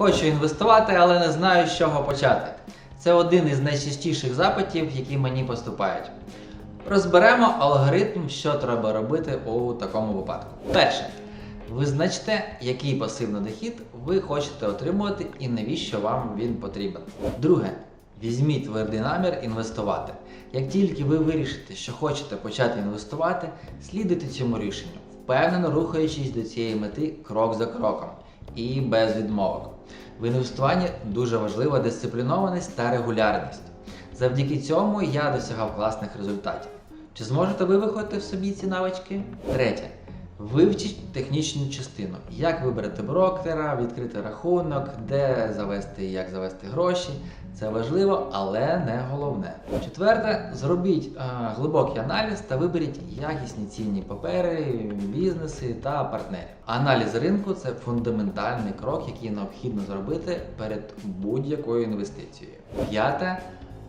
Хочу інвестувати, але не знаю, з чого почати. Це один із найчастіших запитів, які мені поступають. Розберемо алгоритм, що треба робити у такому випадку. Перше, визначте, який пасивний дохід ви хочете отримувати і навіщо вам він потрібен. Друге, візьміть твердий намір інвестувати. Як тільки ви вирішите, що хочете почати інвестувати, слідуйте цьому рішенню, впевнено рухаючись до цієї мети крок за кроком і без відмовок. В інвестуванні дуже важлива дисциплінованість та регулярність. Завдяки цьому я досягав класних результатів. Чи зможете ви виходити в собі ці навички? Третє. Вивчіть технічну частину. Як вибрати брокера, відкрити рахунок, де завести і як завести гроші. Це важливо, але не головне. Четверте, зробіть е, глибокий аналіз та виберіть якісні цінні папери, бізнеси та партнерів. Аналіз ринку це фундаментальний крок, який необхідно зробити перед будь-якою інвестицією. П'яте.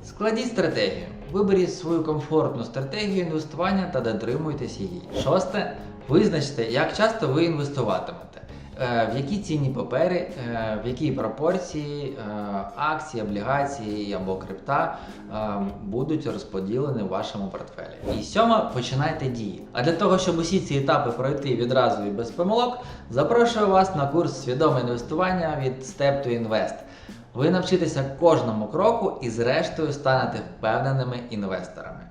Складіть стратегію. Виберіть свою комфортну стратегію інвестування та дотримуйтесь її. Шосте. Визначте, як часто ви інвестуватимете, е, в які цінні папери, е, в якій пропорції е, акції, облігації або крипта будуть розподілені в вашому портфелі. І сьоме, починайте дії. А для того, щоб усі ці етапи пройти відразу і без помилок, запрошую вас на курс свідоме інвестування від Step to Invest. Ви навчитеся кожному кроку і зрештою станете впевненими інвесторами.